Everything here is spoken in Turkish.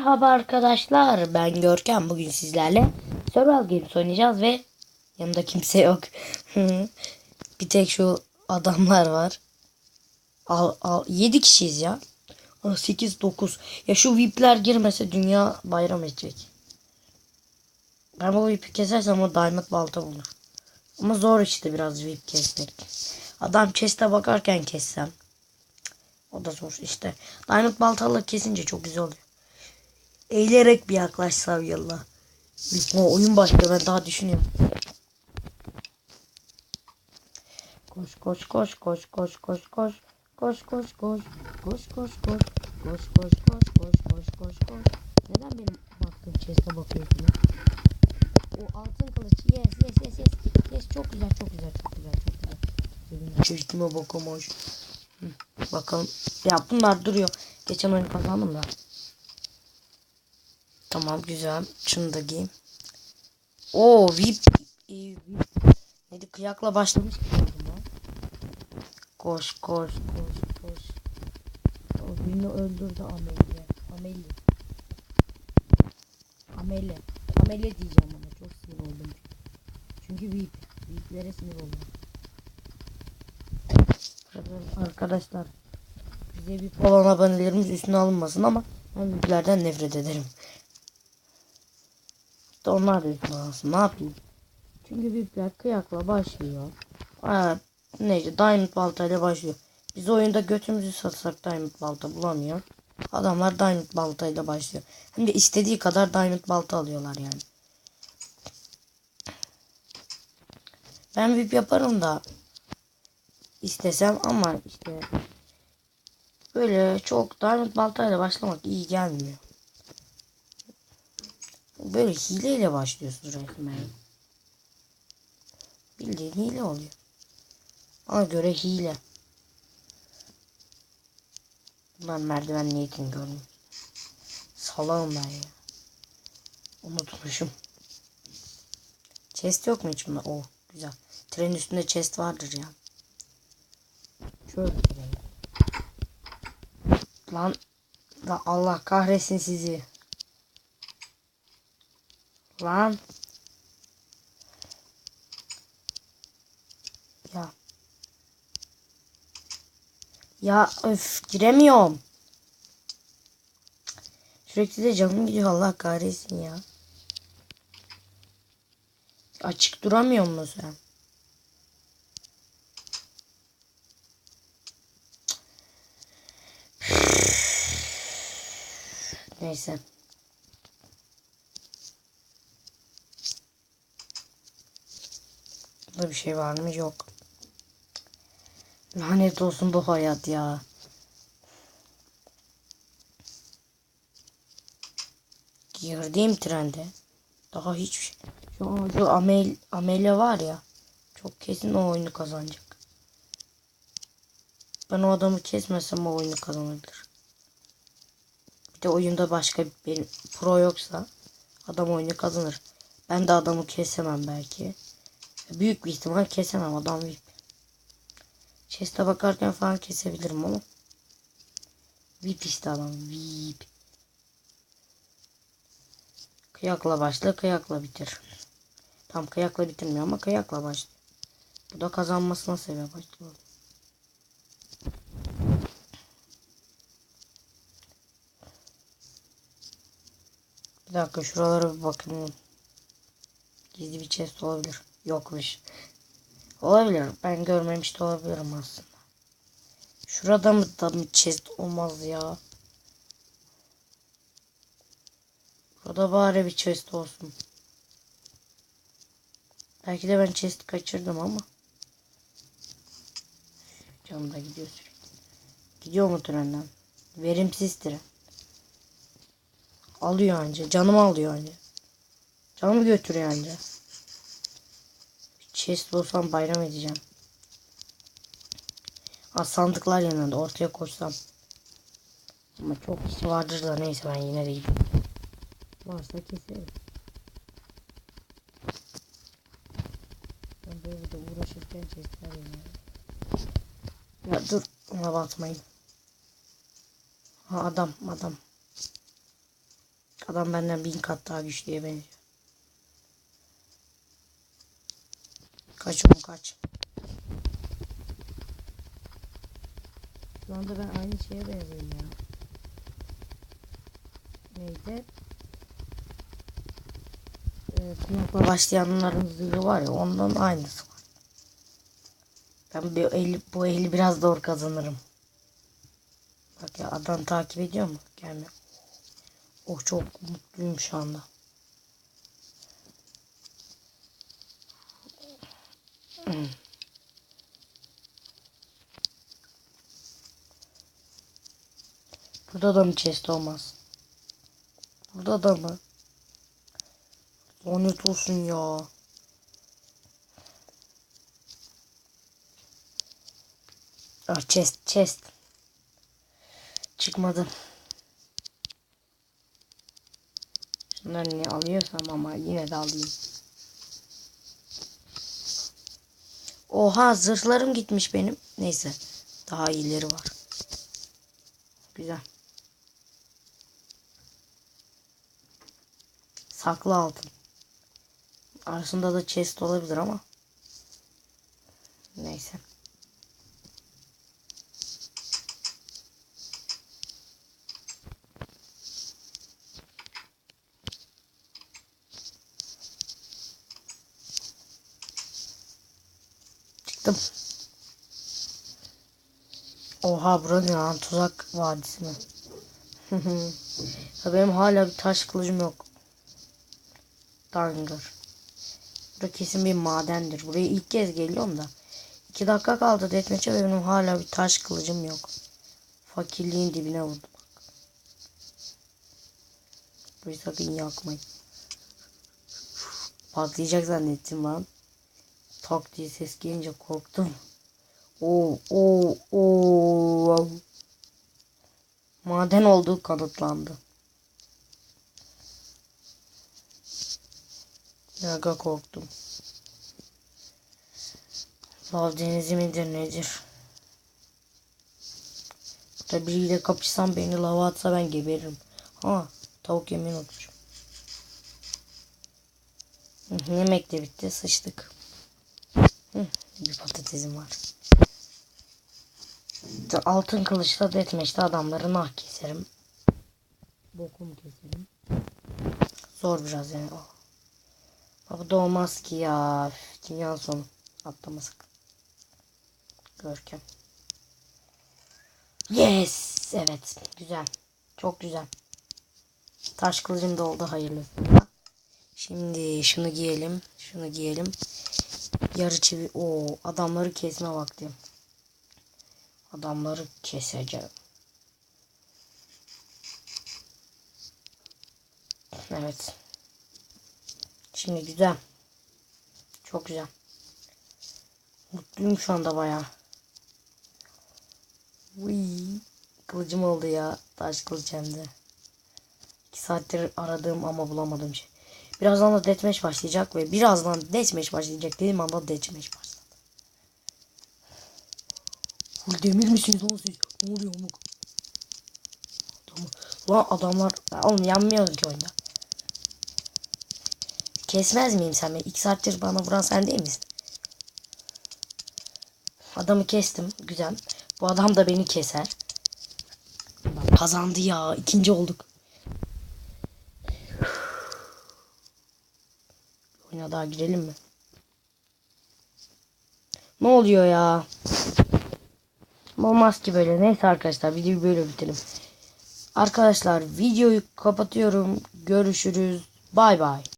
Merhaba arkadaşlar ben Görkem bugün sizlerle Survival Games oynayacağız ve yanımda kimse yok. bir tek şu adamlar var. Al, al, 7 kişiyiz ya. 8 9. Ya şu VIP'ler girmese dünya bayram edecek. Ben bu VIP'i kesersem o diamond balta bulur. Ama zor işte biraz VIP kesmek. Adam chest'e bakarken kessem. O da zor işte. Diamond baltalı kesince çok güzel oluyor. Eğilerek bir yaklaşsam yalla. O oyun başlıyor ben daha düşünüyorum. Koş koş koş koş koş koş koş koş koş koş koş koş koş koş koş koş koş koş koş koş Neden benim baktığım chest'e bakıyorsun? O altın kılıç yes yes yes yes yes çok güzel çok güzel çok güzel çok güzel. Chest'ime bakamış. Bakalım. Ya bunlar duruyor. Geçen oyun kazandım da. Tamam güzel. Şunu da giyeyim. Oo VIP. e, VIP. Neydi kıyakla başlamış. Koş koş koş koş. O birini öldürdü Amelie. Amelie. Amelie. Amelie diyeceğim ama çok sinir oldum. Çünkü VIP. VIP'lere sinir oldum. Arkadaşlar bize VIP olan abonelerimiz üstüne alınmasın ama ben VIP'lerden nefret ederim. İşte onlar üstüne alsın. Ne yapayım? Çünkü VIP'ler kıyakla başlıyor. Aa, neyse Diamond baltayla başlıyor. Biz oyunda götümüzü satsak Diamond balta bulamıyor. Adamlar Diamond baltayla başlıyor. Hem de istediği kadar Diamond balta alıyorlar yani. Ben VIP yaparım da istesem ama işte böyle çok diamond baltayla başlamak iyi gelmiyor. Böyle hileyle başlıyorsun resmen. Bildiğin hile oluyor. Bana göre hile. Bunlar merdiven niyetini görmüyor. Salağım ben ya. Unutmuşum. Chest yok mu içimde? Oh güzel. Trenin üstünde chest vardır ya. Şöyle. Lan la Allah kahretsin sizi. Lan. Ya. Ya öf giremiyorum. Sürekli de canım gidiyor Allah kahretsin ya. Açık duramıyor musun sen? Neyse. Burada bir şey var mı? Yok. Lanet olsun bu hayat ya. Girdiğim trende. Daha hiçbir şey. Şu şu Amel, Amele var ya. Çok kesin o oyunu kazanacak. Ben o adamı kesmesem o oyunu kazanabilir. Bir de oyunda başka bir pro yoksa adam oyunu kazanır. Ben de adamı kesemem belki. Büyük bir ihtimal kesemem adam VIP. Chest'e bakarken falan kesebilirim ama. VIP işte adam VIP. Kıyakla başla kıyakla bitir. Tam kıyakla bitirmiyor ama kıyakla başla. Bu da kazanmasına sebep açıyor. Bir dakika şuralara bir bakın. Gizli bir chest olabilir. Yokmuş. Olabilir. Ben görmemiş de olabilirim aslında. Şurada mı da mı chest olmaz ya? Burada bari bir chest olsun. Belki de ben chest kaçırdım ama. Canım da gidiyor sürekli. Gidiyor mu trenden? Verimsiz tren. Alıyor anca. Canımı alıyor anca. Canımı götürüyor anca. Chest bulsam bayram edeceğim. Ha sandıklar yanında ortaya koşsam. Ama çok kişi vardır da neyse ben yine de gideyim. Varsa keserim. Ben böyle de uğraşırken chestler yanıyor. Ya dur ona batmayın. Ha adam adam. Adam benden bin kat daha güçlüye benziyor. Kaç oğlum kaç. Şu anda ben aynı şeye benziyorum ya. Neydi? Ee, Knokla başlayanların zırhı var ya ondan aynısı var. Ben bir eli, bu eli biraz zor kazanırım. Bak ya adam takip ediyor mu? Gelmiyor. Oh çok mutluyum şu anda. Burada da mı chest olmaz? Burada da mı? Lanet olsun ya. Ah chest chest. Çıkmadı. Şunları ne alıyorsam ama yine de alayım. Oha zırhlarım gitmiş benim. Neyse. Daha iyileri var. Güzel. Saklı altın. Arasında da chest olabilir ama. Neyse. Çıktım. Oha bura ne lan tuzak vadisi mi? Ya Benim hala bir taş kılıcım yok. Danger. Burada kesin bir madendir. Buraya ilk kez geliyorum da. 2 dakika kaldı deathmatch'e ve benim hala bir taş kılıcım yok. Fakirliğin dibine vurdum. Burayı sakın yakmayın. Patlayacak zannettim lan. Tak diye ses gelince korktum. Oo, oo, oo. Maden olduğu kanıtlandı. Yaga korktum. Lav denizi midir nedir? Burada biriyle kapışsam beni lava atsa ben geberirim. Ha tavuk unutmuşum. Hı, Yemek de bitti sıçtık. Bir patatesim var. Altın kılıçla deathmatch'te adamları nah keserim. Bokum keserim. Zor biraz yani. Oh. Abi da ki ya. Dünyanın sonu. Atlama sakın. Görkem. Yes. Evet. Güzel. Çok güzel. Taş kılıcım da oldu hayırlı. Şimdi şunu giyelim. Şunu giyelim. Yarı çivi. Oo, adamları kesme vakti. Adamları keseceğim. Evet. Şimdi güzel. Çok güzel. Mutluyum şu anda bayağı. Uy, kılıcım oldu ya. Taş kılıç hem de. İki saattir aradığım ama bulamadığım şey. Birazdan da deathmatch başlayacak ve birazdan deathmatch başlayacak dediğim anda deathmatch başladı. Full demir misiniz lan siz? Ne oluyor? Adamı, lan adamlar oğlum yanmıyoruz ki oyunda. Kesmez miyim sen beni? İki saattir bana vuran sen değil misin? Adamı kestim. Güzel. Bu adam da beni keser. Kazandı ya. İkinci olduk. Oyuna daha girelim mi? Ne oluyor ya? Olmaz ki böyle. Neyse arkadaşlar videoyu böyle bitirelim. Arkadaşlar videoyu kapatıyorum. Görüşürüz. Bay bay.